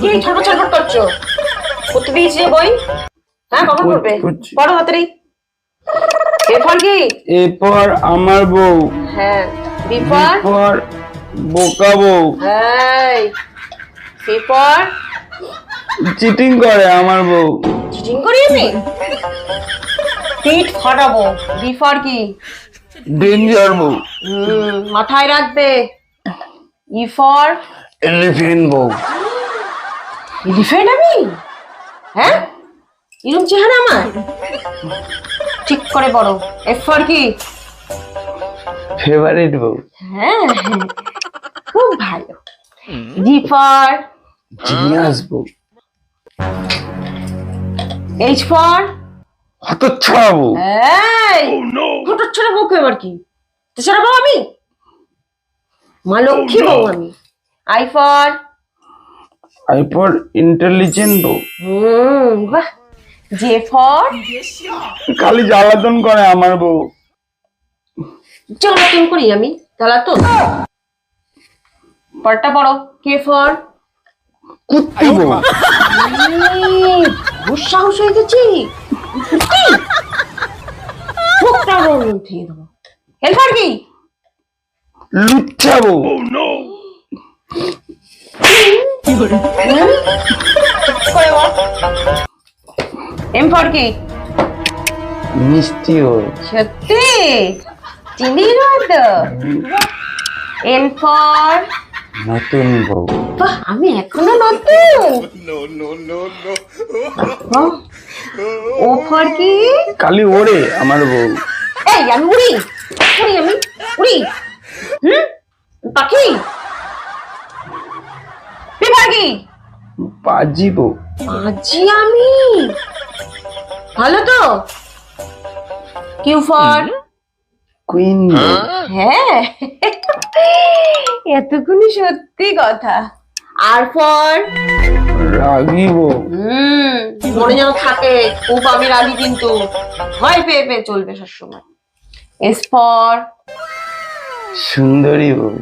কি ছটফট ছটফট করছ। করতে দিয়েছি যে বই? হ্যাঁ কখন করবে? পড়ো হাতারি এরপর কি? এরপর আমার বউ। হ্যাঁ বিপর বোকা বউ। এই বিপর চিটিং করে আমার বউ। চিটিং করি আমি পিঠ ফাটাবো। বিফর কি? ডেঞ্জার বউ। মাথায় রাখবে। E for? এলিফেন্ট বউ। এলিফ্যান্ট আমি? হ্যাঁ? এরকম চেহারা আমার? ঠিক করে বড় এফ ফর কি? ফেভারিট বউ। হ্যাঁ খুব ভালো। জি ফর জিনিয়াস বউ। এইচ ফর হতচ্ছাড়া বউ। এই ফটো ছেড়ে বউ এবার কি? তো ছেড়ে বউ আমি? মা লক্ষ্মী বউ আমি। আই ফর এরপর ইন্টেলিজেন্ট বউ হুম বাহ। J for? খালি জ্বালাতন করে আমার বউ। জ্বালাতন করি আমি? জ্বালাতন? পরটা পড়ো। K for? কুত্তি বউ। দুঃসাহস হয়ে গেছি। মুখটা বন্ধ থেকে দেবো। হেল্পার কি? লুচ্চা বউ। এম ফর কি? মিষ্টি সত্যি? চিনি নয় তো এন ফর নতুন বউ। বাহ আমি এখনও নতুন। ও ফর কি? কালি ওরে আমার বউ। এই আমি উড়ি। উড়ি আমি উড়ি। হুম? পাখি? বউ আমি? ভালো তো। Q for queen. হ্যাঁ। এতক্ষণই সত্যি কথা। আর ফর রাগি বউ হুম মনে যেন থাকে খুব আমি রাগি কিন্তু। ভয় পেয়ে পেয়ে চলবে সবসময়। এস ফর সুন্দরী বউ।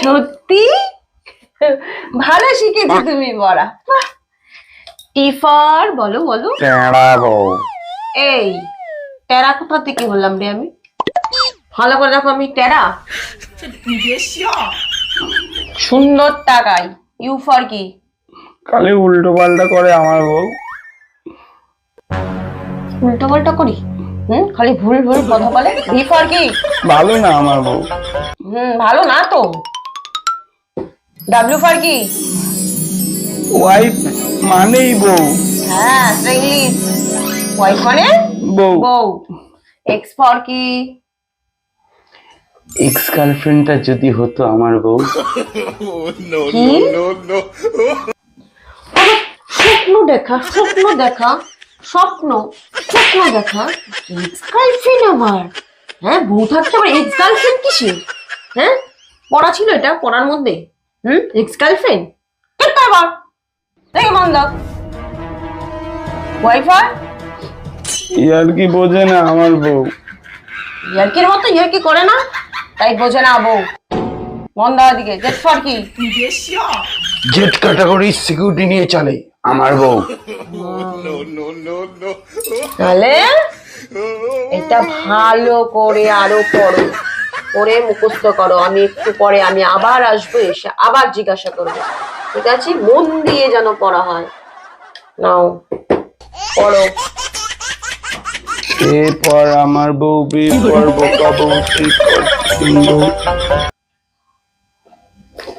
সত্যি? ভালো শিখেছো তুমি বড়া। টি ফর বলো বলো। এই টেরা কোথা থেকে বললাম রে আমি? ভালো করে দেখো আমি টেরা সুন্দর টাকাই ইউ ফর কি? খালি উল্টো পাল্টা করে আমার বউ। উল্টো পাল্টা করি? হুম খালি ভুল ভুল কথা বলে। ভি ফর কি? ভালো না আমার বউ। হুম ভালো না তো। ডাব্লিউ ফর কি ওয়াইফ মানেই বউ। হ্যাঁ সেটা ইংলিশ ওয়াইফ মানে? বউ। বউ। এক্স ফর কি এক্স গার্লফ্রেন্ডটা যদি হতো আমার বউ। স্বপ্ন দেখা স্বপ্ন দেখা স্বপ্ন স্বপ্ন দেখা। এক্স গার্লফ্রেন্ড আমার। হ্যাঁ বউ থাকতে আবার এক্স গার্লফ্রেন্ড কিসের? হ্যাঁ পড়া ছিল এটা পড়ার মধ্যে। হুম? এক্স গার্লফ্রেন্ড ঠিক আবার দেখে বন্ধ ওয়াইফাই ইয়ার কি বোঝে না আমার বউ? ইয়ার্কির মতো ইয়ার্কি করে না তাই বোঝে না বউ। বন্ধ দিকে জেট ফর কি? জেট ক্যাটাগরি সিকিউরিটি নিয়ে চলে আমার বউ। তাহলে? এটা ভালো করে আরও পড়ো পড়ে মুখস্থ করো। আমি একটু পরে আমি আবার আসব, এসে আবার জিজ্ঞাসা করব। ঠিক আছে? মন দিয়ে যেন পড়া হয়। নাও, পড়ো। এরপর আমার বউ বিয়ের পর